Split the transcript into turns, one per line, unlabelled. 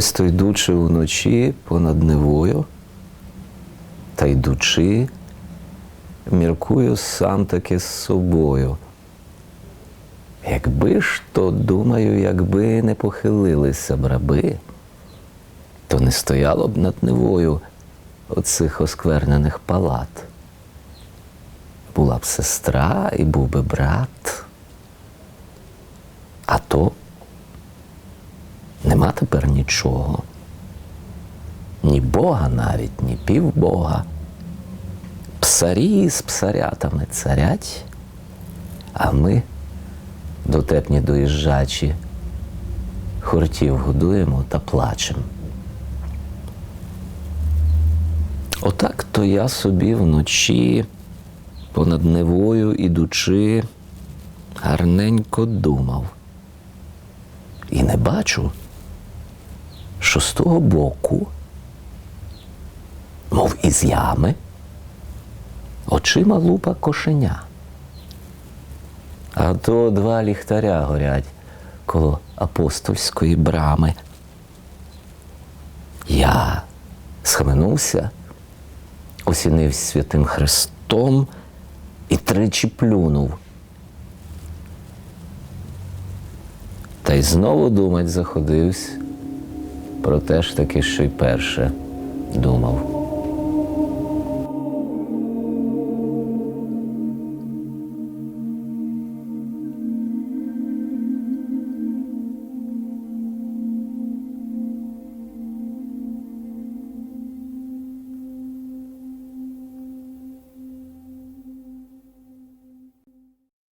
Ось то йдучи вночі понад Невою, та йдучи, міркую сам таки з собою. Якби ж то, думаю, якби не похилилися б раби, то не стояло б над Невою оцих осквернених палат. Була б сестра і був би брат. А то нема тепер нічого. Ні Бога навіть, ні півбога. Псарі з псарятами царять, а ми, дотепні доїжджачі, хортів годуємо та плачемо. Отак то я собі вночі понад Невою ідучи, гарненько думав. І не бачу, що з того боку, мов із ями, очима лупа кошеня. А то два ліхтаря горять коло апостольської брами. Я схаменувся, осінив святим Христом і тричі плюнув. Та й знову думать заходився про те ж таки, що й перше думав.